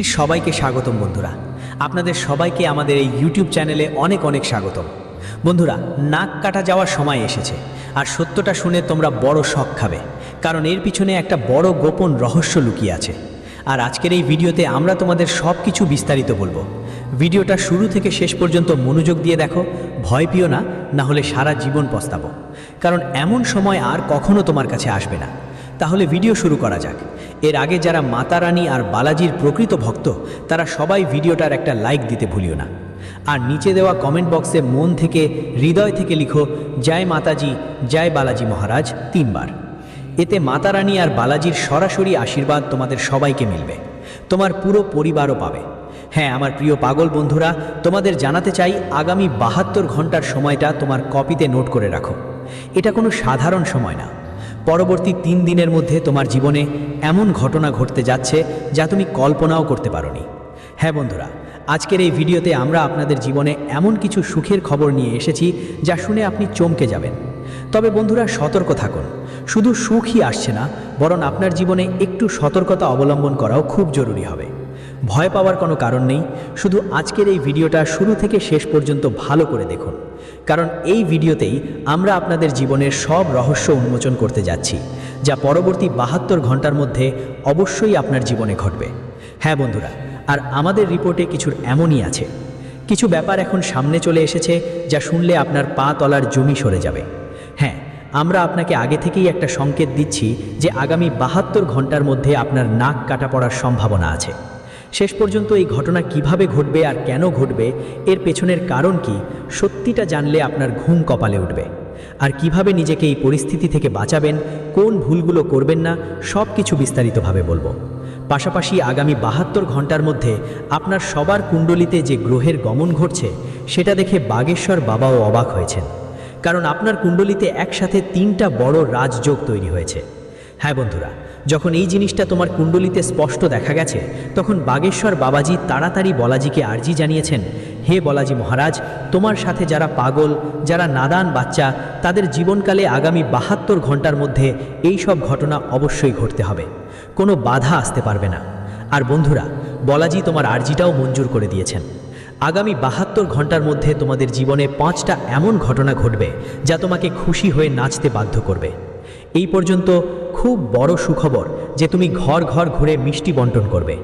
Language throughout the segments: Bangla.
পৃথিবীর সবাইকে স্বাগতম, বন্ধুরা। আপনাদের সবাইকে আমাদের এই ইউটিউব চ্যানেলে অনেক অনেক স্বাগতম। বন্ধুরা, নাক কাটা যাওয়ার সময় এসেছে, আর সত্যটা শুনে তোমরা বড় শখ খাবে, কারণ এর পিছনে একটা বড় গোপন রহস্য লুকিয়ে আছে। আর আজকের এই ভিডিওতে আমরা তোমাদের সব কিছু বিস্তারিত বলব। ভিডিওটা শুরু থেকে শেষ পর্যন্ত মনোযোগ দিয়ে দেখো, ভয় পিও না না হলে সারা জীবন পস্তাবো। কারণ এমন সময় আর কখনো তোমার কাছে আসবে না। তাহলে ভিডিও শুরু করা যাক। এর আগে যারা মাতা রানী আর বালাজির প্রকৃত ভক্ত, তারা সবাই ভিডিওটার একটা লাইক দিতে ভুলিও না। আর নিচে দেওয়া কমেন্ট বক্সে মন থেকে, হৃদয় থেকে লিখো, জয় মাতাজি, জয় বালাজি মহারাজ তিনবার। এতে মাতা রানী আর বালাজির সরাসরি আশীর্বাদ তোমাদের সবাইকে মিলবে। তোমার পুরো পরিবারও পাবে। হ্যাঁ আমার প্রিয় পাগল বন্ধুরা, তোমাদের জানাতে চাই আগামী বাহাত্তর ঘণ্টার সময়টা তোমার কপিতে নোট করে রাখো। এটা কোনো সাধারণ সময় না। পরবর্তী তিন দিনের মধ্যে তোমার জীবনে এমন ঘটনা ঘটতে যাচ্ছে যা তুমি কল্পনাও করতে পারোনি। হ্যাঁ বন্ধুরা, আজকের এই ভিডিওতে আমরা আপনাদের জীবনে এমন কিছু সুখের খবর নিয়ে এসেছি যা শুনে আপনি চমকে যাবেন। তবে বন্ধুরা, সতর্ক থাকুন। শুধু সুখই আসছে না, বরং আপনার জীবনে একটু সতর্কতা অবলম্বন করাও খুব জরুরি হবে। ভয় পাওয়ার কোনো কারণ নেই, শুধু আজকের এই ভিডিওটা শুরু থেকে শেষ পর্যন্ত ভালো করে দেখুন। কারণ এই ভিডিওতেই আমরা আপনাদের জীবনের সব রহস্য উন্মোচন করতে যাচ্ছি, যা পরবর্তী বাহাত্তর ঘণ্টার মধ্যে অবশ্যই আপনার জীবনে ঘটবে। হ্যাঁ বন্ধুরা, আর আমাদের রিপোর্টে কিছুর এমনই আছে। কিছু ব্যাপার এখন সামনে চলে এসেছে যা শুনলে আপনার পা তলার জমি সরে যাবে। হ্যাঁ আমরা আপনাকে আগে থেকেই একটা সংকেত দিচ্ছি যে আগামী বাহাত্তর ঘণ্টার মধ্যে আপনার নাক কাটা পড়ার সম্ভাবনা আছে। শেষ পর্যন্ত এই ঘটনা কীভাবে ঘটবে আর কেন ঘটবে, এর পেছনের কারণ কি, সত্যিটা জানলে আপনার ঘুম কপালে উঠবে। আর কীভাবে নিজেকে এই পরিস্থিতি থেকে বাঁচাবেন, কোন ভুলগুলো করবেন না সব কিছু বিস্তারিতভাবে বলব। পাশাপাশি আগামী বাহাত্তর ঘণ্টার মধ্যে আপনার সবার কুণ্ডলিতে যে গ্রহের গমন ঘটছে, সেটা দেখে বাগেশ্বর বাবাও অবাক হয়েছেন। কারণ আপনার কুণ্ডলিতে একসাথে তিনটা বড় রাজযোগ তৈরি হয়েছে। হ্যাঁ বন্ধুরা যখন এই জিনিসটা তোমার কুণ্ডলিতে স্পষ্ট দেখা গেছে, তখন বাগেশ্বর বাবাজি তাড়াতাড়ি বলাজিকে আর্জি জানিয়েছেন, হে বলাজি মহারাজ, তোমার সাথে যারা পাগল, যারা নাদান বাচ্চা, তাদের জীবনকালে আগামী বাহাত্তর ঘণ্টার মধ্যে এই সব ঘটনা অবশ্যই ঘটতে হবে। কোনো বাধা আসতে পারবে না। আর বন্ধুরা, বলাজি তোমার আর্জিটাও মঞ্জুর করে দিয়েছেন। আগামী বাহাত্তর ঘণ্টার মধ্যে তোমাদের জীবনে পাঁচটা এমন ঘটনা ঘটবে, যা তোমাকে খুশি হয়ে নাচতে বাধ্য করবে। এই পর্যন্ত খুব বড় সুখবর যে তুমি ঘর ঘর ঘুরে মিষ্টি বন্টন করবে।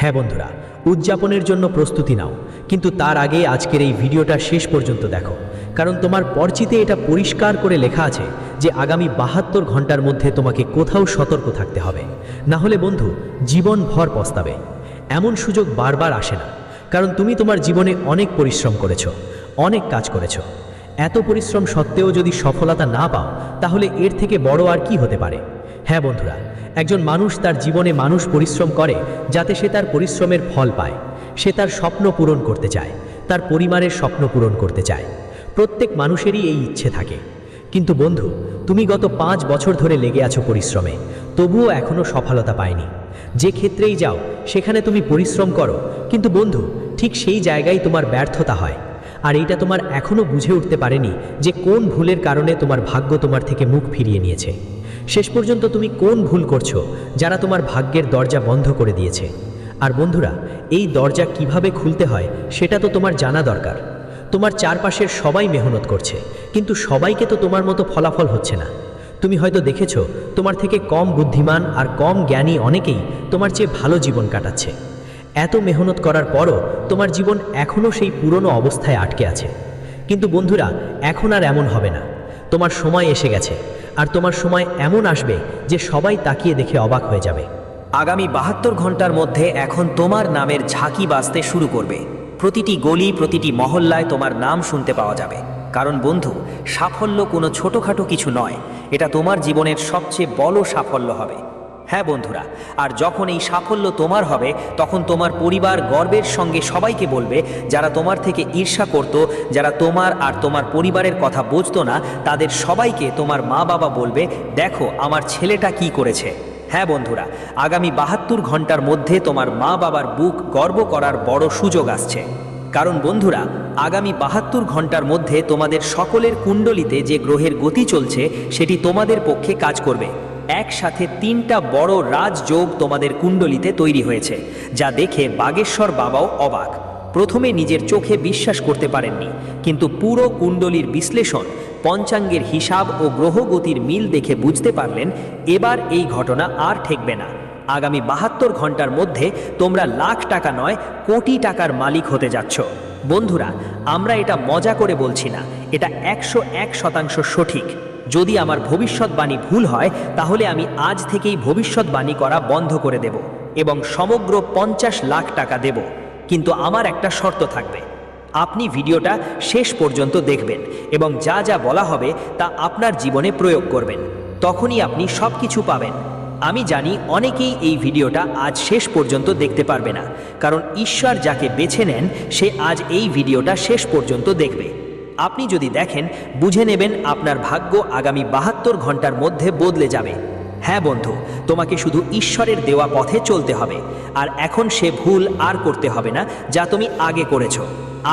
হ্যাঁ বন্ধুরা, উদযাপনের জন্য প্রস্তুতি নাও, কিন্তু তার আগে আজকের এই ভিডিওটা শেষ পর্যন্ত দেখো। কারণ তোমার পরিচিতে এটা পরিষ্কার করে লেখা আছে যে আগামী বাহাত্তর ঘণ্টার মধ্যে তোমাকে কোথাও সতর্ক থাকতে হবে। না হলে বন্ধু জীবন ভর পস্তাবে। এমন সুযোগ বারবার আসে না, কারণ তুমি তোমার জীবনে অনেক পরিশ্রম করেছ, অনেক কাজ করেছ। এত পরিশ্রম সত্ত্বেও যদি সফলতা না পাও, তাহলে এর থেকে বড় আর কি হতে পারে? হ্যাঁ বন্ধুরা, একজন মানুষ তার জীবনে মানুষ পরিশ্রম করে যাতে সে তার পরিশ্রমের ফল পায়। সে তার স্বপ্ন পূরণ করতে চায়, তার পরিবারের স্বপ্ন পূরণ করতে চায়। প্রত্যেক মানুষেরই এই ইচ্ছে থাকে। কিন্তু বন্ধু, তুমি গত পাঁচ বছর ধরে লেগে আছো পরিশ্রমে, তবুও এখনও সফলতা পায়নি। যে ক্ষেত্রেই যাও, সেখানে তুমি পরিশ্রম করো। কিন্তু বন্ধু, ঠিক সেই জায়গায় তোমার ব্যর্থতা হয়। আর এইটা তোমার এখনও বুঝে উঠতে পারেনি যে কোন ভুলের কারণে তোমার ভাগ্য তোমার থেকে মুখ ফিরিয়ে নিয়েছে। শেষ পর্যন্ত তুমি কোন ভুল করছ যারা তোমার ভাগ্যের দরজা বন্ধ করে দিয়েছে? আর বন্ধুরা, এই দরজা কীভাবে খুলতে হয় সেটা তো তোমার জানা দরকার। তোমার চারপাশের সবাই মেহনত করছে, কিন্তু সবাইকে তো তোমার মতো ফলাফল হচ্ছে না। তুমি হয়তো দেখেছ, তোমার থেকে কম বুদ্ধিমান আর কম জ্ঞানী অনেকেই তোমার চেয়ে ভালো জীবন কাটাচ্ছে। এত মেহনত করার পরও তোমার জীবন এখনও সেই পুরনো অবস্থায় আটকে আছে। কিন্তু বন্ধুরা, এখন আর এমন হবে না। তোমার সময় এসে গেছে। আর তোমার সময় এমন আসবে যে সবাই তাকিয়ে দেখে অবাক হয়ে যাবে। আগামী বাহাত্তর ঘণ্টার মধ্যে এখন তোমার নামের ঝাঁকি বাঁচতে শুরু করবে। প্রতিটি গলি, প্রতিটি মহল্লায় তোমার নাম শুনতে পাওয়া যাবে। কারণ বন্ধু, সাফল্য কোনো ছোটোখাটো কিছু নয়। এটা তোমার জীবনের সবচেয়ে বড় সাফল্য হবে। হ্যাঁ বন্ধুরা, আর যখন এই সাফল্য তোমার হবে, তখন তোমার পরিবার গর্বের সঙ্গে সবাইকে বলবে, যারা তোমার থেকে ঈর্ষা করত, যারা তোমার আর তোমার পরিবারের কথা বুঝতো না, তাদের সবাইকে তোমার মা বাবা বলবে, দেখো, আমার ছেলেটা কি করেছে। হ্যাঁ বন্ধুরা, আগামী বাহাত্তর ঘণ্টার মধ্যে তোমার মা বাবার বুক গর্ব করার বড় সুযোগ আসছে। কারণ বন্ধুরা, আগামী বাহাত্তর ঘণ্টার মধ্যে তোমাদের সকলের কুণ্ডলিতে যে গ্রহের গতি চলছে, সেটি তোমাদের পক্ষে কাজ করবে। একসাথে তিনটা বড় রাজযোগ তোমাদের কুণ্ডলিতে তৈরি হয়েছে, যা দেখে বাগেশ্বর বাবাও অবাক। প্রথমে নিজের চোখে বিশ্বাস করতে পারেননি, কিন্তু পুরো কুণ্ডলির বিশ্লেষণ, পঞ্চাঙ্গের হিসাব ও গ্রহগতির মিল দেখে বুঝতে পারলেন, এবার এই ঘটনা আর ঠেকবে না। আগামী বাহাত্তর ঘণ্টার মধ্যে তোমরা লাখ টাকা নয়, কোটি টাকার মালিক হতে যাচ্ছ। বন্ধুরা, আমরা এটা মজা করে বলছি না, এটা একশো এক শতাংশ সঠিক। যদি আমার ভবিষ্যৎবাণী ভুল হয়, তাহলে আমি আজ থেকেই ভবিষ্যৎবাণী করা বন্ধ করে দেব এবং সমগ্র পঞ্চাশ লাখ টাকা দেব। কিন্তু আমার একটা শর্ত থাকবে। আপনি ভিডিওটা শেষ পর্যন্ত দেখবেন এবং যা যা বলা হবে তা আপনার জীবনে প্রয়োগ করবেন। তখনই আপনি সব কিছু পাবেন। আমি জানি অনেকেই এই ভিডিওটা আজ শেষ পর্যন্ত দেখতে পারবে না, কারণ ঈশ্বর যাকে বেছে নেন, সে আজ এই ভিডিওটা শেষ পর্যন্ত দেখবে। আপনি যদি দেখেন, বুঝে নেবেন আপনার ভাগ্য আগামী বাহাত্তর ঘণ্টার মধ্যে বদলে যাবে। হ্যাঁ বন্ধু, তোমাকে শুধু ঈশ্বরের দেওয়া পথে চলতে হবে। আর এখন সে ভুল আর করতে হবে না, যা তুমি আগে করেছ।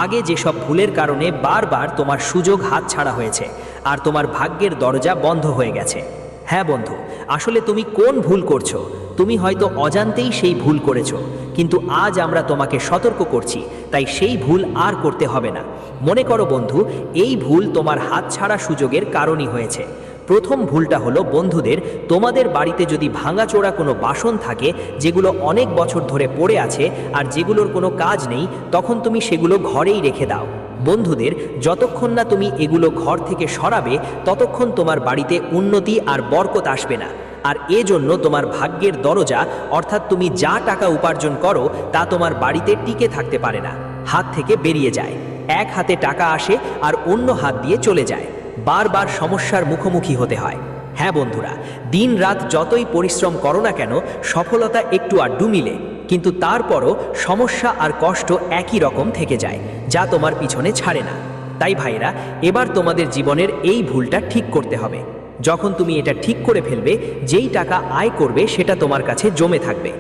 আগে যেসব ভুলের কারণে বারবার তোমার সুযোগ হাতছাড়া হয়েছে, আর তোমার ভাগ্যের দরজা বন্ধ হয়ে গেছে। হ্যাঁ বন্ধু, আসলে তুমি কোন ভুল করছ? তুমি হয়তো অজান্তেই সেই ভুল করেছ। কিন্তু আজ আমরা তোমাকে সতর্ক করছি, তাই সেই ভুল আর করতে হবে না। মনে করো বন্ধু, এই ভুল তোমার হাতছাড়া সুযোগের কারণই হয়েছে। প্রথম ভুলটা হলো বন্ধুদের, তোমাদের বাড়িতে যদি ভাঙাচোরা কোনো বাসন থাকে, যেগুলো অনেক বছর ধরে পড়ে আছে আর যেগুলোর কোনো কাজ নেই, তখন তুমি সেগুলো ঘরেই রেখে দাও। বন্ধুদের, যতক্ষণ না তুমি এগুলো ঘর থেকে সরাবে, ততক্ষণ তোমার বাড়িতে উন্নতি আর বরকত আসবে না। আর এজন্য তোমার ভাগ্যের দরজা, অর্থাৎ তুমি যা টাকা উপার্জন করো, তা তোমার বাড়িতে টিকে থাকতে পারে না। হাত থেকে বেরিয়ে যায়। এক হাতে টাকা আসে আর অন্য হাত দিয়ে চলে যায়। বারবার সমস্যার মুখোমুখি হতে হয়। হ্যাঁ বন্ধুরা দিন রাত যতই পরিশ্রম করো না কেন, সফলতা একটু আড্ডু মিলে। কিন্তু তারপরও সমস্যা আর কষ্ট একই রকম থেকে যায়, যা তোমার পিছনে ছাড়ে না। তাই ভাইরা এবার তোমাদের জীবনের এই ভুলটা ঠিক করতে হবে। যখন তুমি এটা ঠিক করে ফেলবে, যেই টাকা আয় করবে সেটা তোমার কাছে জমে থাকবে।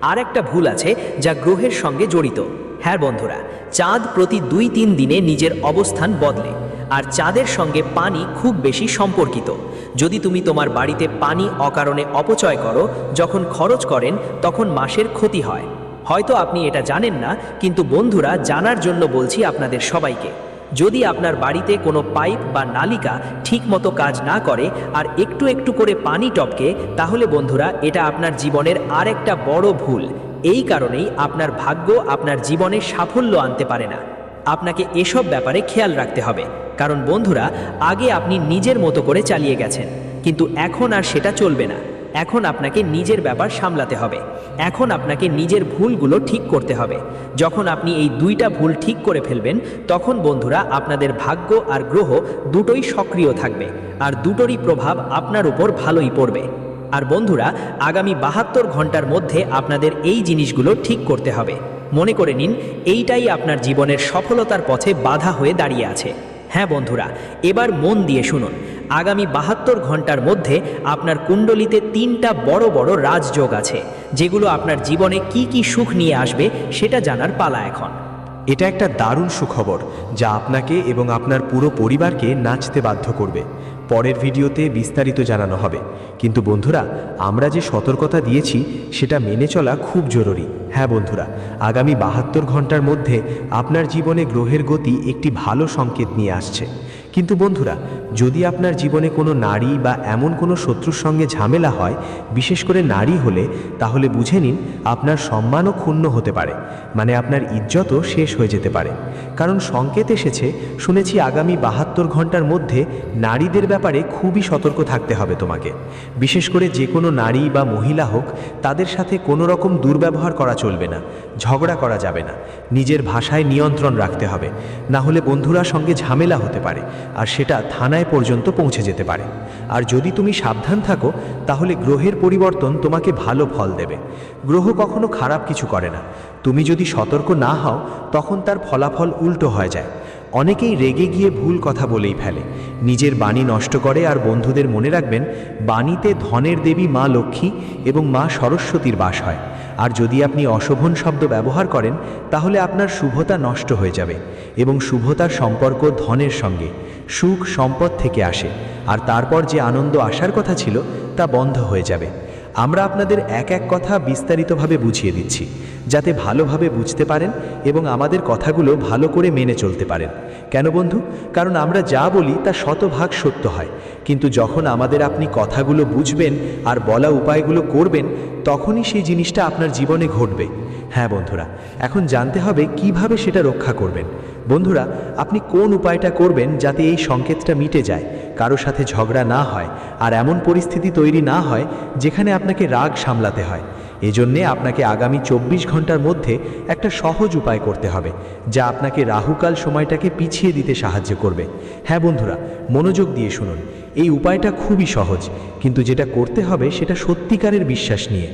আর একটা ভুল আছে যা গ্রহের সঙ্গে জড়িত। হ্যাঁ বন্ধুরা, চাঁদ প্রতি দুই তিন দিনে নিজের অবস্থান বদলে, আর চাঁদের সঙ্গে পানি খুব বেশি সম্পর্কিত। যদি তুমি তোমার বাড়িতে পানি অকারণে অপচয় করো, যখন খরচ করেন, তখন মাসের ক্ষতি হয়। হয়তো আপনি এটা জানেন না, কিন্তু বন্ধুরা, জানার জন্য বলছি আপনাদের সবাইকে। যদি আপনার বাড়িতে কোনো পাইপ বা নালিকা ঠিকমতো কাজ না করে আর একটু একটু করে পানি টপকে, তাহলে বন্ধুরা এটা আপনার জীবনের আরেকটা বড় ভুল। এই কারণেই আপনার ভাগ্য আপনার জীবনে সাফল্য আনতে পারে না। আপনাকে এসব ব্যাপারে খেয়াল রাখতে হবে। কারণ বন্ধুরা, আগে আপনি নিজের মতো করে চালিয়ে গেছেন। কিন্তু এখন আর সেটা চলবে না। এখন আপনাকে নিজের ব্যাপার সামলাতে হবে। এখন আপনাকে নিজের ভুলগুলো ঠিক করতে হবে। যখন আপনি এই দুইটা ভুল ঠিক করে ফেলবেন, তখন বন্ধুরা আপনাদের ভাগ্য আর গ্রহ দুটোই সক্রিয় থাকবে, আর দুটোরই প্রভাব আপনার উপর ভালোই পড়বে। আর বন্ধুরা, আগামী বাহাত্তর ঘণ্টার মধ্যে আপনাদের এই জিনিসগুলো ঠিক করতে হবে। মনে করে নিন, এইটাই আপনার জীবনের সফলতার পথে বাধা হয়ে দাঁড়িয়ে আছে। হ্যাঁ বন্ধুরা, এবার মন দিয়ে শুনুন। আগামী বাহাত্তর ঘণ্টার মধ্যে আপনার কুণ্ডলিতে তিনটা বড় বড় রাজযোগ আছে, যেগুলো আপনার জীবনে কি কি সুখ নিয়ে আসবে সেটা জানার পালা এখন। এটা একটা দারুণ সুখবর, যা আপনাকে এবং আপনার পুরো পরিবারকে নাচতে বাধ্য করবে। পরের ভিডিওতে বিস্তারিত জানানো হবে। কিন্তু বন্ধুরা, আমরা যে সতর্কতা দিয়েছি, সেটা মেনে চলা খুব জরুরি। হ্যাঁ বন্ধুরা, আগামী বাহাত্তর ঘণ্টার মধ্যে আপনার জীবনে গ্রহের গতি একটি ভালো সংকেত নিয়ে আসছে। কিন্তু বন্ধুরা, যদি আপনার জীবনে কোনো নারী বা এমন কোনো শত্রুর সঙ্গে ঝামেলা হয়, বিশেষ করে নারী হলে, তাহলে বুঝে নিন আপনার সম্মানও ক্ষুণ্ণ হতে পারে মানে আপনার ইজ্জতও শেষ হয়ে যেতে পারে। কারণ সংকেত এসেছে, শুনেছি আগামী বাহাত্তর ঘণ্টার মধ্যে নারীদের ব্যাপারে খুবই সতর্ক থাকতে হবে তোমাকে। বিশেষ করে যে কোনো নারী বা মহিলা হোক, তাদের সাথে কোনো রকম দুর্ব্যবহার করা চলবে না, ঝগড়া করা যাবে না, নিজের ভাষায় নিয়ন্ত্রণ রাখতে হবে। না হলে বন্ধুরা সঙ্গে ঝামেলা হতে পারে আর সেটা থানায় পর্যন্ত পৌঁছে যেতে পারে। আর যদি তুমি সাবধান থাকো, তাহলে গ্রহের পরিবর্তন তোমাকে ভালো ফল দেবে। গ্রহ কখনো খারাপ কিছু করে না। তুমি যদি সতর্ক না হও, তখন তার ফলাফল উল্টো হয়ে যায়। অনেকেই রেগে গিয়ে ভুল কথা বলেই ফেলে। নিজের বাণী নষ্ট করে আর বন্ধুদের মনে রাখবেন, বাণীতে ধনের দেবী মা লক্ষ্মী এবং মা সরস্বতীর বাস হয়। আর যদি আপনি অশোভন শব্দ ব্যবহার করেন, তাহলে আপনার শুভতা নষ্ট হয়ে যাবে এবং শুভতার সম্পর্ক ধনের সঙ্গে। সুখ সম্পদ থেকে আসে, আর তারপর যে আনন্দ আসার কথা ছিল তা বন্ধ হয়ে যাবে। আমরা আপনাদের এক এক কথা বিস্তারিতভাবে বুঝিয়ে দিচ্ছি, যাতে ভালোভাবে বুঝতে পারেন এবং আমাদের কথাগুলো ভালো করে মেনে চলতে পারেন। কেন বন্ধু? কারণ আমরা যা বলি তা শতভাগ সত্য হয়, কিন্তু যখন আমাদের আপনি কথাগুলো বুঝবেন আর বলা উপায়গুলো করবেন, তখনই সেই জিনিসটা আপনার জীবনে ঘটবে। হ্যাঁ বন্ধুরা, এখন জানতে হবে কীভাবে সেটা রক্ষা করবেন। বন্ধুরা, আপনি কোন উপায়টা করবেন যাতে এই সংকেতটা মিটে যায়, কারও সাথে ঝগড়া না হয় আর এমন পরিস্থিতি তৈরি না হয় যেখানে আপনাকে রাগ সামলাতে হয়। এজন্যে আপনাকে আগামী চব্বিশ ঘণ্টার মধ্যে একটা সহজ উপায় করতে হবে, যা আপনাকে রাহুকাল সময়টাকে পিছিয়ে দিতে সাহায্য করবে। হ্যাঁ বন্ধুরা, মনোযোগ দিয়ে শুনুন। এই উপায়টা খুবই সহজ, কিন্তু যেটা করতে হবে সেটা সত্যিকারের বিশ্বাস নিয়ে।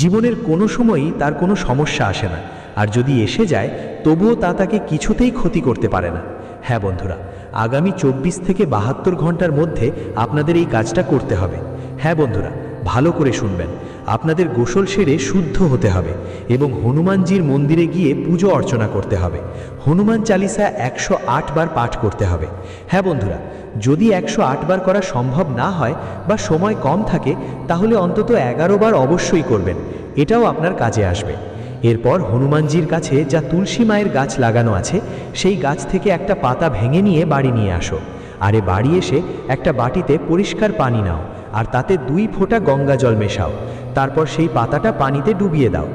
জীবনের কোনো সময়ই তার কোনো সমস্যা আসে না। আর যদি এসে যায়, তবুও তা তাকে কিছুতেই ক্ষতি করতে পারে না। হ্যাঁ বন্ধুরা, আগামী চব্বিশ থেকে বাহাত্তর ঘণ্টার মধ্যে আপনাদের এই কাজটা করতে হবে। হ্যাঁ বন্ধুরা, ভালো করে শুনবেন। আপনাদের গোসল সেরে শুদ্ধ হতে হবে এবং হনুমানজির মন্দিরে গিয়ে পুজো অর্চনা করতে হবে। হনুমান চালিসা একশো বার পাঠ করতে হবে। হ্যাঁ বন্ধুরা, যদি একশো বার করা সম্ভব না হয় বা সময় কম থাকে, তাহলে অন্তত এগারো বার অবশ্যই করবেন। এটাও আপনার কাজে আসবে। এরপর হনুমানজির কাছে যা তুলসী মায়ের গাছ লাগানো আছে, সেই গাছ থেকে একটা পাতা ভেঙে নিয়ে বাড়ি নিয়ে আসো। আরে বাড়ি এসে একটা বাটিতে পরিষ্কার পানি নাও, আর তাতে দুই ফোঁটা গঙ্গা জল মেশাও। তারপর সেই পাতাটা পানিতে ডুবিয়ে দাও।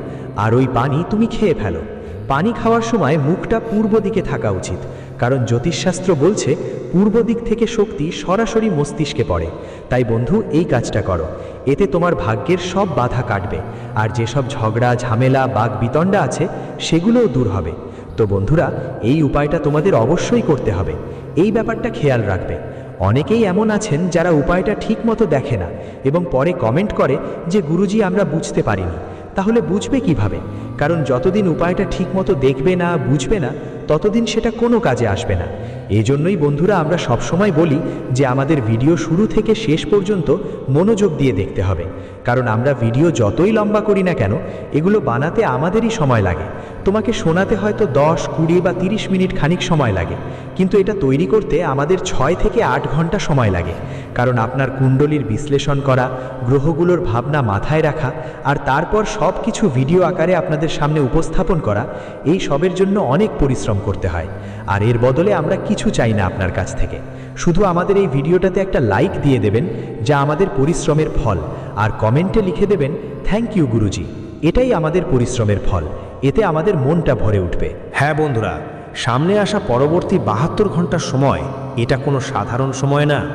আর ওই পানি তুমি খেয়ে ফেলো। পানি খাওয়ার সময় মুখটা পূর্ব দিকে থাকা উচিত, কারণ জ্যোতিষশাস্ত্র বলছে, পূর্ব দিক থেকে শক্তি সরাসরি মস্তিষ্কে পড়ে। তাই বন্ধু, এই কাজটা করো। এতে তোমার ভাগ্যের সব বাধা কাটবে। আর যেসব ঝগড়া, ঝামেলা বাঘ বিতণ্ডা আছে, সেগুলোও দূর হবে। তো বন্ধুরা, এই উপায়টা তোমাদের অবশ্যই করতে হবে। এই ব্যাপারটা খেয়াল রাখবে। অনেকেই এমন আছেন যারা উপায়টা ঠিক মতো দেখে না এবং পরে কমেন্ট করে যে, গুরুজি, আমরা বুঝতে পারিনি। তাহলে বুঝবে কীভাবে? কারণ যতদিন উপায়টা ঠিকমতো দেখবে না, বুঝবে না, ততদিন সেটা কোনো কাজে আসবে না। এজন্যই বন্ধুরা আমরা সবসময় বলি যে আমাদের ভিডিও শুরু থেকে শেষ পর্যন্ত মনোযোগ দিয়ে দেখতে হবে। কারণ আমরা ভিডিও যতই লম্বা করি না কেন, এগুলো বানাতে আমাদেরই সময় লাগে। তোমাকে শোনাতে হয়তো দশ, কুড়ি বা তিরিশ মিনিট খানিক সময় লাগে। কিন্তু এটা তৈরি করতে আমাদের ছয় থেকে আট ঘণ্টা সময় লাগে। কারণ আপনার কুণ্ডলীর বিশ্লেষণ করা, গ্রহগুলোর ভাবনা মাথায় রাখা, আর তারপর সব কিছু ভিডিও আকারে আপনাদের সামনে উপস্থাপন করা, এই সবের জন্য অনেক পরিশ্রম করতে হয়। আর এর বদলে আমরা কিছু চাই না আপনার কাছ থেকে। শুধু আমাদের এই ভিডিওটাতে একটা লাইক দিয়ে দেবেন, যা আমাদের পরিশ্রমের ফল। আর কমেন্টে লিখে দেবেন, থ্যাংক ইউ, গুরুজি। এটাই আমাদের পরিশ্রমের ফল। এতে আমাদের মনটা ভরে উঠবে। হ্যাঁ বন্ধুরা, সামনে আসা পরবর্তী বাহাত্তর ঘণ্টার সময়, এটা কোনো সাধারণ সময় না।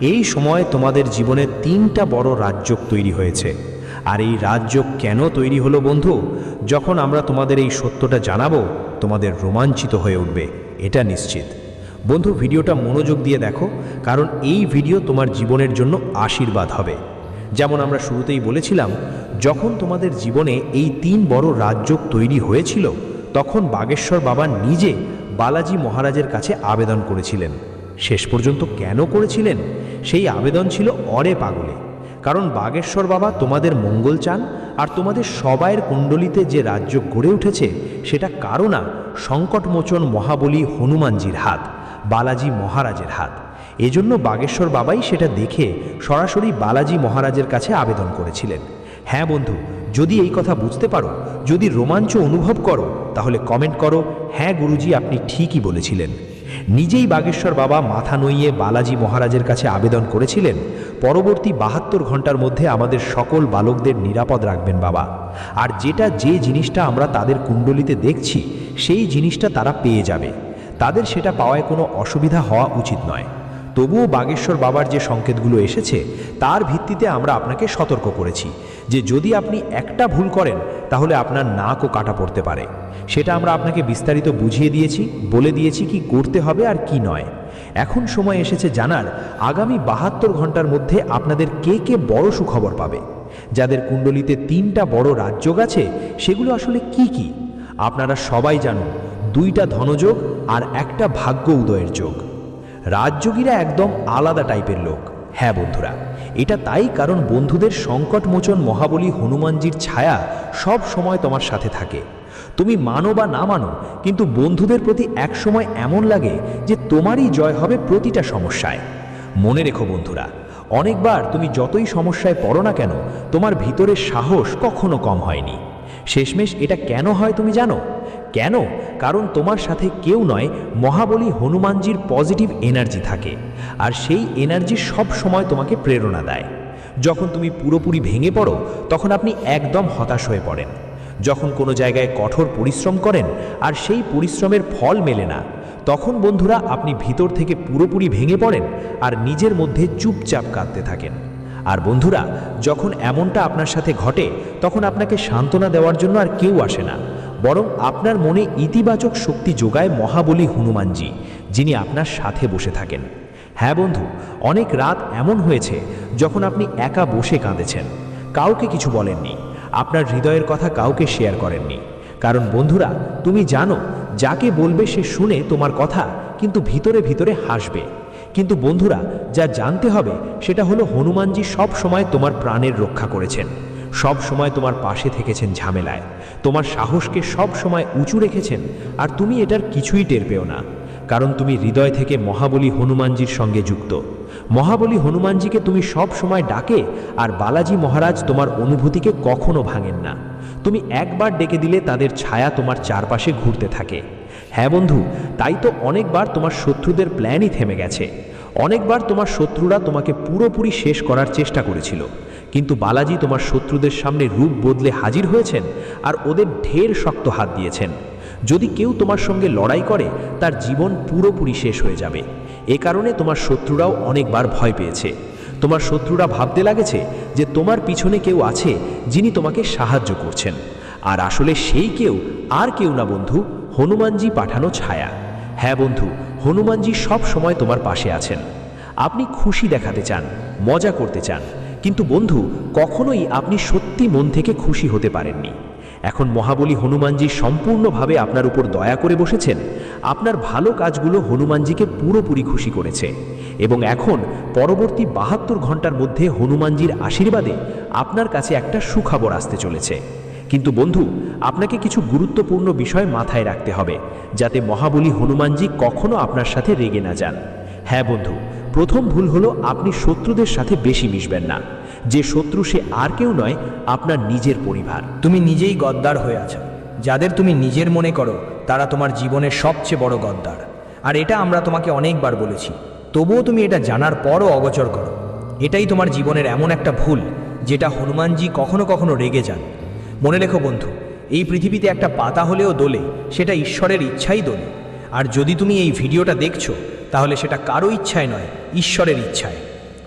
এই সময় তোমাদের জীবনে তিনটা বড় রাজযোগ তৈরি হয়েছে। আর এই রাজযোগ কেন তৈরি হলো বন্ধু? যখন আমরা তোমাদের এই সত্যটা জানাব, তোমাদের রোমাঞ্চিত হয়ে উঠবে, এটা নিশ্চিত। বন্ধু, ভিডিওটা মনোযোগ দিয়ে দেখো, কারণ এই ভিডিও তোমার জীবনের জন্য আশীর্বাদ হবে। যেমন আমরা শুরুতেই বলেছিলাম, যখন তোমাদের জীবনে এই তিন বড় রাজযোগ তৈরি হয়েছিল, তখন বাগেশ্বর বাবা নিজে বালাজি মহারাজের কাছে আবেদন করেছিলেন। শেষ পর্যন্ত কেন করেছিলেন? সেই আবেদন ছিল অরে পাগলে। কারণ বাগেশ্বর বাবা তোমাদের মঙ্গল চান, আর তোমাদের সবাইয়ের কুণ্ডলিতে যে রাজ্য গড়ে উঠেছে, সেটা কারও না, সংকটমোচন মহাবলী হনুমানজির হাত, বালাজি মহারাজের হাত। এজন্য বাগেশ্বর বাবাই সেটা দেখে সরাসরি বালাজি মহারাজের কাছে আবেদন করেছিলেন। হ্যাঁ বন্ধু, যদি এই কথা বুঝতে পারো, যদি রোমাঞ্চ অনুভব করো, তাহলে কমেন্ট করো হ্যাঁ গুরুজি আপনি ঠিকই বলেছিলেন। নিজেই বাগেশ্বর বাবা মাথা নইয়ে বালাজি মহারাজের কাছে আবেদন করেছিলেন, পরবর্তী বাহাত্তর ঘণ্টার মধ্যে আমাদের সকল বালকদের নিরাপদ রাখবেন বাবা। আর যেটা যে জিনিসটা আমরা তাদের কুণ্ডলিতে দেখছি, সেই জিনিসটা তারা পেয়ে যাবে। তাদের সেটা পাওয়ায় কোনো অসুবিধা হওয়া উচিত নয়। তবুও বাগেশ্বর বাবার যে সংকেতগুলো এসেছে, তার ভিত্তিতে আমরা আপনাকে সতর্ক করেছি যে যদি আপনি একটা ভুল করেন, তাহলে আপনার নাকও কাটা পড়তে পারে। সেটা আমরা আপনাকে বিস্তারিত বুঝিয়ে দিয়েছি, বলে দিয়েছি কি করতে হবে আর কি নয়। এখন সময় এসেছে জানার, আগামী বাহাত্তর ঘণ্টার মধ্যে আপনাদের কে কে বড় সুখবর পাবে? যাদের কুণ্ডলিতে তিনটা বড় রাজযোগ আছে, সেগুলো আসলে কি কি? আপনারা সবাই জানুন, দুইটা ধনযোগ আর একটা ভাগ্য উদয়ের যোগ। রাজযোগীরা একদম আলাদা টাইপের লোক। হ্যাঁ বন্ধুরা, এটা তাই কারণ বন্ধুদের সংকটমোচন মহাবলী হনুমানজির ছায়া সব সময় তোমার সাথে থাকে। তুমি মানো বা না মানো, কিন্তু বন্ধুদের প্রতি এক সময় এমন লাগে যে তোমারই জয় হবে প্রতিটা সমস্যায়। মনে রেখো বন্ধুরা, অনেকবার তুমি যতই সমস্যায় পড়ো না কেন, তোমার ভিতরের সাহস কখনো কম হয়নি। শেষমেশ এটা কেন হয় তুমি জানো? কেন? কারণ তোমার সাথে কেউ নয়, মহাবলী হনুমানজির পজিটিভ এনার্জি থাকে। আর সেই এনার্জি সব সময় তোমাকে প্রেরণা দেয়। যখন তুমি পুরোপুরি ভেঙে পড়ো, তখন আপনি একদম হতাশ হয়ে পড়েন। যখন কোনো জায়গায় কঠোর পরিশ্রম করেন, আর সেই পরিশ্রমের ফল মেলে না, তখন বন্ধুরা আপনি ভিতর থেকে পুরোপুরি ভেঙে পড়েন, আর নিজের মধ্যে চুপচাপ কাঁদতে থাকেন। আর বন্ধুরা, যখন এমনটা আপনার সাথে ঘটে, তখন আপনাকে সান্ত্বনা দেওয়ার জন্য আর কেউ আসে না। বরং আপনার মনে ইতিবাচক শক্তি যোগায় মহাবলী হনুমানজি, যিনি আপনার সাথে বসে থাকেন। হ্যাঁ বন্ধু, অনেক রাত এমন হয়েছে যখন আপনি একা বসে কাঁদেছেন। কাউকে কিছু বলেননি। আপনার হৃদয়ের কথা কাউকে শেয়ার করেননি। কারণ বন্ধুরা, তুমি জানো, যাকে বলবে সে শুনে তোমার কথা কিন্তু ভিতরে ভিতরে হাসবে। কিন্তু বন্ধুরা, যা জানতে হবে সেটা হলো হনুমানজি সব সময় তোমার প্রাণের রক্ষা করেছেন। সব সময় তোমার পাশে থেকেছেন ঝামেলায়। তোমার সাহসকে সব সময় উঁচু রেখেছেন, আর তুমি এটার কিছুই টের পেও না। কারণ তুমি হৃদয় থেকে মহাবলী হনুমানজির সঙ্গে যুক্ত। মহাবলী হনুমানজিকে তুমি সব সময় ডাকে, আর বালাজি মহারাজ তোমার অনুভূতিকে কখনো ভাঙেন না। তুমি একবার ডেকে দিলে তাদের ছায়া তোমার চারপাশে ঘুরতে থাকে। হ্যাঁ বন্ধু, তাই তো অনেকবার তোমার শত্রুদের প্ল্যানই থেমে গেছে। অনেকবার তোমার শত্রুরা তোমাকে পুরোপুরি শেষ করার চেষ্টা করেছিল। কিন্তু বালাজি তোমার শত্রুদের সামনে রূপ বদলে হাজির হয়েছেন আর ওদের ঢের শক্ত হাত দিয়েছেন। যদি কেউ তোমার সঙ্গে লড়াই করে, তার জীবন পুরোপুরি শেষ হয়ে যাবে। এ কারণে তোমার শত্রুরাও অনেকবার ভয় পেয়েছে। তোমার শত্রুরা ভাবতে লাগেছে যে তোমার পিছনে কেউ আছে যিনি তোমাকে সাহায্য করছেন। আর আসলে সেই কেউ, আর কেউ না বন্ধু, হনুমানজি পাঠানো ছায়া। হ্যাঁ বন্ধু, হনুমানজি সব সময় তোমার পাশে আছেন। আপনি খুশি দেখাতে চান, মজা করতে চান। কিন্তু বন্ধু, কখনোই আপনি সত্যি মন থেকে খুশি হতে পারেননি। এখন মহাবলী হনুমানজি সম্পূর্ণভাবে আপনার উপর দয়া করে বসেছেন। আপনার ভালো কাজগুলো হনুমানজিকে পুরোপুরি খুশি করেছে। এবং এখন পরবর্তী বাহাত্তর ঘণ্টার মধ্যে হনুমানজির আশীর্বাদে আপনার কাছে একটা সুখবর আসতে চলেছে। কিন্তু বন্ধু, আপনাকে কিছু গুরুত্বপূর্ণ বিষয় মাথায় রাখতে হবে, যাতে মহাবলী হনুমানজি কখনো আপনার সাথে রেগে না যান। হ্যাঁ বন্ধু, প্রথম ভুল হলো আপনি শত্রুদের সাথে বেশি মিশবেন না। যে শত্রু সে আর কেউ নয়, আপনার নিজের পরিবার। তুমি নিজেই গদ্দার হয়ে আছো। যাদের তুমি নিজের মনে করো, তারা তোমার জীবনের সবচেয়ে বড় গদ্দার। আর এটা আমরা তোমাকে অনেকবার বলেছি। তবুও তুমি এটা জানার পরও অগচর করো। এটাই তোমার জীবনের এমন একটা ভুল, যেটা হনুমানজি কখনো কখনো রেগে যান। মনে রেখো বন্ধু, এই পৃথিবীতে একটা পাতা হলেও দোলে, সেটা ঈশ্বরের ইচ্ছাই দোলে। আর যদি তুমি এই ভিডিওটা দেখছ তাহলে সেটা কারও ইচ্ছায় নয়, ঈশ্বরের ইচ্ছায়।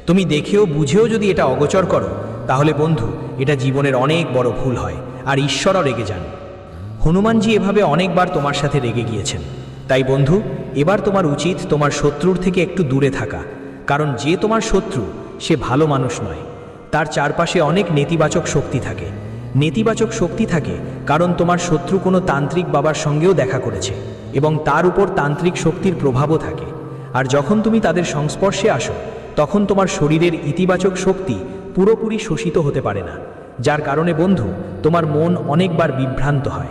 তুমি দেখেও বুঝেও যদি এটা অগোচর করো, তাহলে বন্ধু, এটা জীবনের অনেক বড় ভুল হয়, আর ঈশ্বরও রেগে যান। হনুমানজি এভাবে অনেকবার তোমার সাথে রেগে গিয়েছেন। তাই বন্ধু, এবার তোমার উচিত তোমার শত্রুর থেকে একটু দূরে থাকা, কারণ যে তোমার শত্রু, সে ভালো মানুষ নয়। তার চারপাশে অনেক নেতিবাচক শক্তি থাকে। নেতিবাচক শক্তি থাকে কারণ তোমার শত্রু কোনো তান্ত্রিক বাবার সঙ্গেও দেখা করেছে, এবং তার উপর তান্ত্রিক শক্তির প্রভাবও থাকে। আর যখন তুমি তাদের সংস্পর্শে আসো, তখন তোমার শরীরের ইতিবাচক শক্তি পুরোপুরি শোষিত হতে পারে না। যার কারণে, বন্ধু, তোমার মন অনেকবার বিভ্রান্ত হয়।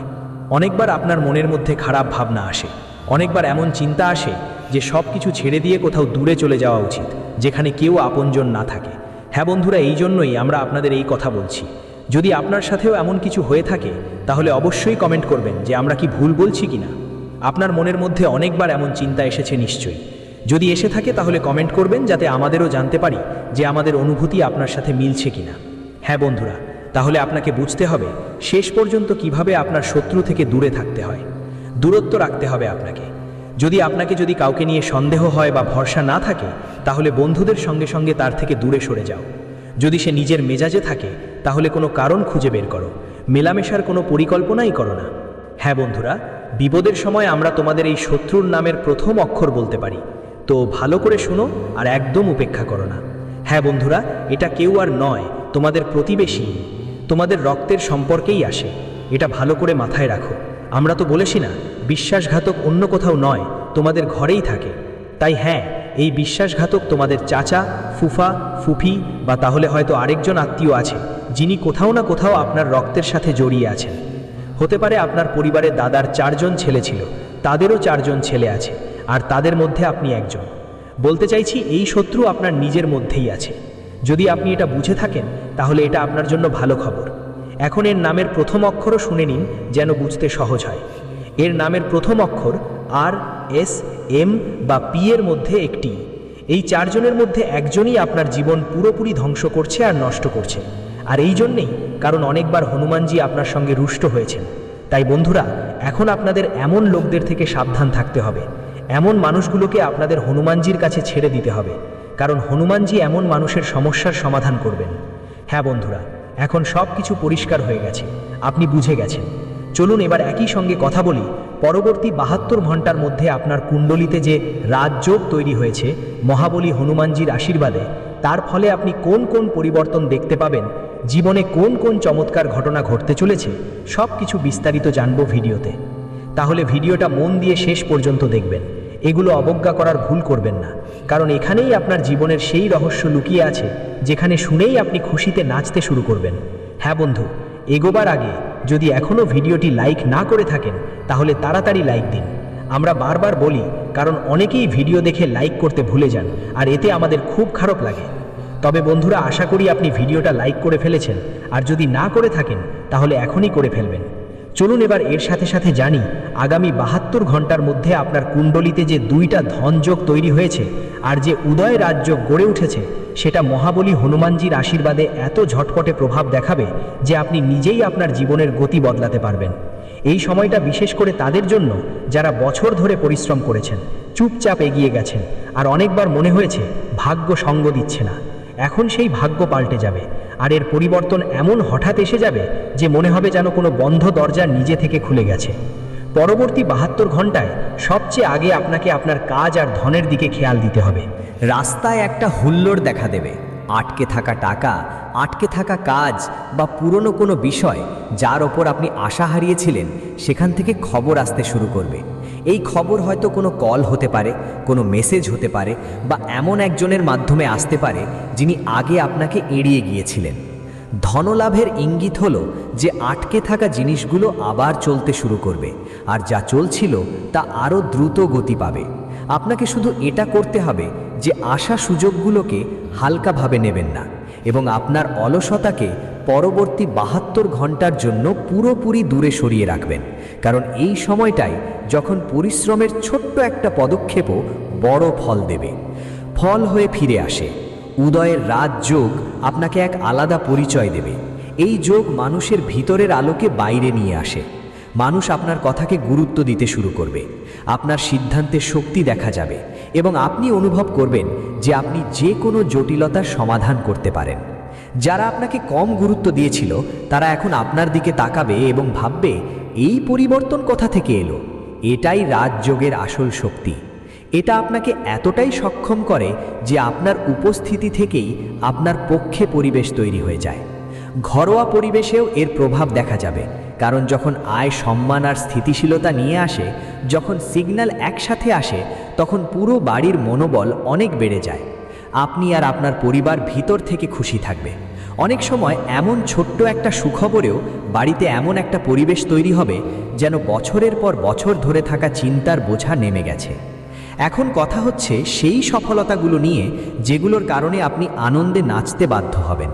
অনেকবার আপনার মনের মধ্যে খারাপ ভাবনা আসে। অনেকবার এমন চিন্তা আসে যে সব কিছু ছেড়ে দিয়ে কোথাও দূরে চলে যাওয়া উচিত, যেখানে কেউ আপনজন না থাকে। হ্যাঁ বন্ধুরা, এই জন্যই আমরা আপনাদের এই কথা বলছি। যদি আপনার সাথেও এমন কিছু হয়ে থাকে, তাহলে অবশ্যই কমেন্ট করবেন যে আমরা কি ভুল বলছি কিনা। আপনার মনের মধ্যে অনেকবার এমন চিন্তা এসেছে নিশ্চয়ই। যদি এসে থাকে তাহলে কমেন্ট করবেন যাতে আমাদেরও জানতে পারি যে আমাদের অনুভূতি আপনার সাথে মিলছে কিনা। হ্যাঁ বন্ধুরা, তাহলে আপনাকে বুঝতে হবে শেষ পর্যন্ত কীভাবে আপনার শত্রু থেকে দূরে থাকতে হয়। দূরত্ব রাখতে হবে আপনাকে। যদি আপনাকে যদি কাউকে নিয়ে সন্দেহ হয় বা ভরসা না থাকে, তাহলে বন্ধুদের সঙ্গে সঙ্গে তার থেকে দূরে সরে যাও। যদি সে নিজের মেজাজে থাকে, তাহলে কোনো কারণ খুঁজে বের করো। মেলামেশার কোনো পরিকল্পনাই করো না। হ্যাঁ বন্ধুরা, বিপদের সময় আমরা তোমাদের এই শত্রুর নামের প্রথম অক্ষর বলতে পারি। তো ভালো করে শুনো আর একদম উপেক্ষা করো না। হ্যাঁ বন্ধুরা, এটা কেউ আর নয়, তোমাদের প্রতিবেশী। তোমাদের রক্তের সম্পর্কেই আসে। এটা ভালো করে মাথায় রাখো। আমরা তো বলেছি না, বিশ্বাসঘাতক অন্য কোথাও নয়, তোমাদের ঘরেই থাকে। তাই হ্যাঁ এই বিশ্বাসঘাতক তোমাদের চাচা, ফুফা, ফুফি বা তাহলে হয়তো আরেকজন আত্মীয় আছে, যিনি কোথাও না কোথাও আপনার রক্তের সাথে জড়িয়ে আছেন। হতে পারে আপনার পরিবারে দাদার চারজন ছেলে ছিল, তাদেরও চারজন ছেলে আছে। আর তাদের মধ্যে আপনি একজন। বলতে চাইছি, এই শত্রু আপনার নিজের মধ্যেই আছে। যদি আপনি এটা বুঝে থাকেন, তাহলে এটা আপনার জন্য ভালো খবর। এখন এর নামের প্রথম অক্ষরও শুনে নিন, যেন বুঝতে সহজ হয়। এর নামের প্রথম অক্ষর আর, এস, এম বা পি এর মধ্যে একটি। এই চারজনের মধ্যে একজনই আপনার জীবন পুরোপুরি ধ্বংস করছে আর নষ্ট করছে। আর এই জন্যেই কারণ অনেকবার হনুমানজি আপনার সঙ্গে রুষ্ট হয়েছেন। তাই বন্ধুরা, এখন আপনাদের এমন লোকদের থেকে সাবধান থাকতে হবে। এমন মানুষগুলোকে আপনাদের হনুমানজির কাছে ছেড়ে দিতে হবে, কারণ হনুমানজি এমন মানুষের সমস্যার সমাধান করবেন। হ্যাঁ বন্ধুরা, এখন সব কিছু পরিষ্কার হয়ে গেছে, আপনি বুঝে গেছেন। চলুন এবার একই সঙ্গে কথা বলি, পরবর্তী বাহাত্তর ঘণ্টার মধ্যে আপনার কুণ্ডলিতে যে রাজযোগ তৈরি হয়েছে, মহাবলী হনুমানজির আশীর্বাদে, তার ফলে আপনি কোন কোন পরিবর্তন দেখতে পাবেন, জীবনে কোন কোন চমৎকার ঘটনা ঘটতে চলেছে সব কিছু বিস্তারিত জানব ভিডিওতে। তাহলে ভিডিওটা মন দিয়ে শেষ পর্যন্ত দেখবেন। এগুলো অবজ্ঞা করার ভুল করবেন না। কারণ এখানেই আপনার জীবনের সেই রহস্য লুকিয়ে আছে, যেখানে শুনেই আপনি খুশিতে নাচতে শুরু করবেন। হ্যাঁ বন্ধু, এগোবার আগে যদি এখনও ভিডিওটি লাইক না করে থাকেন, তাহলে তাড়াতাড়ি লাইক দিন। আমরা বারবার বলি, কারণ অনেকেই ভিডিও দেখে লাইক করতে ভুলে যান, আর এতে আমাদের খুব খারাপ লাগে। তবে বন্ধুরা, আশা করি আপনি ভিডিওটা লাইক করে ফেলেছেন। আর যদি না করে থাকেন, তাহলে এখনই করে ফেলবেন। চলুন এবার এর সাথে সাথে জানি, আগামী বাহাত্তর ঘণ্টার মধ্যে আপনার কুণ্ডলিতে যে দুইটা ধনযোগ তৈরি হয়েছে আর যে উদয় রাজযোগ গড়ে উঠেছে, সেটা মহাবলী হনুমানজির আশীর্বাদে এত ঝটপটে প্রভাব দেখাবে যে আপনি নিজেই আপনার জীবনের গতি বদলাতে পারবেন। এই সময়টা বিশেষ করে তাদের জন্য যারা বছর ধরে পরিশ্রম করেছেন, চুপচাপ এগিয়ে গেছেন, আর অনেকবার মনে হয়েছে ভাগ্য সঙ্গ দিচ্ছে না। এখন সেই ভাগ্য পাল্টে যাবে। আর এর পরিবর্তন এমন হঠাৎ এসে যাবে যে মনে হবে যেন কোনো বন্ধ দরজা নিজে থেকে খুলে গেছে। পরবর্তী বাহাত্তর ঘন্টায় সবচেয়ে আগে আপনাকে আপনার কাজ আর ধনের দিকে খেয়াল দিতে হবে। রাস্তায় একটা হুল্লোড় দেখা দেবে। আটকে থাকা টাকা, আটকে থাকা কাজ বা পুরনো কোনো বিষয় যার ওপর আপনি আশা হারিয়েছিলেন, সেখান থেকে খবর আসতে শুরু করবে। এই খবর হয়তো কোনো কল হতে পারে, কোনো মেসেজ হতে পারে বা এমন একজনের মাধ্যমে আসতে পারে যিনি আগে আপনাকে এড়িয়ে গিয়েছিলেন। ধনলাভের ইঙ্গিত হল যে আটকে থাকা জিনিসগুলো আবার চলতে শুরু করবে, আর যা চলছিল তা আরও দ্রুত গতি পাবে। আপনাকে শুধু এটা করতে হবে যে আসা সুযোগগুলোকে হালকাভাবে নেবেন না, এবং আপনার অলসতাকে পরবর্তী বাহাত্তর ঘণ্টার জন্য পুরোপুরি দূরে সরিয়ে রাখবেন। কারণ এই সময়টাই যখন পরিশ্রমের ছোট্ট একটা পদক্ষেপও বড় ফল দেবে। ফল হয়ে ফিরে আসে। উদয়ের রাত যোগ আপনাকে এক আলাদা পরিচয় দেবে। এই যোগ মানুষের ভিতরের আলোকে বাইরে নিয়ে আসে। মানুষ আপনার কথাকে গুরুত্ব দিতে শুরু করবে। আপনার সিদ্ধান্তে শক্তি দেখা যাবে এবং আপনি অনুভব করবেন যে আপনি যে কোনো জটিলতার সমাধান করতে পারেন। যারা আপনাকে কম গুরুত্ব দিয়েছিল, তারা এখন আপনার দিকে তাকাবে এবং ভাববে, এই পরিবর্তন কোথা থেকে এলো? এটাই রাজযোগের আসল শক্তি। এটা আপনাকে এতটাই সক্ষম করে যে আপনার উপস্থিতি থেকেই আপনার পক্ষে পরিবেশ তৈরি হয়ে যায়। ঘরোয়া পরিবেশেও এর প্রভাব দেখা যাবে, কারণ যখন আয়, সম্মান আর স্থিতিশীলতা নিয়ে আসে, যখন সিগন্যাল একসাথে আসে, তখন পুরো বাড়ির মনোবল অনেক বেড়ে যায়। আপনি আর আপনার পরিবার ভিতর থেকে খুশি থাকবে। অনেক সময় এমন ছোট্ট একটা সুখবরেও বাড়িতে এমন একটা পরিবেশ তৈরি হবে যেন বছরের পর বছর ধরে থাকা চিন্তার বোঝা নেমে গেছে। এখন কথা হচ্ছে সেই সফলতাগুলো নিয়ে যেগুলোর কারণে আপনি আনন্দে নাচতে বাধ্য হবেন।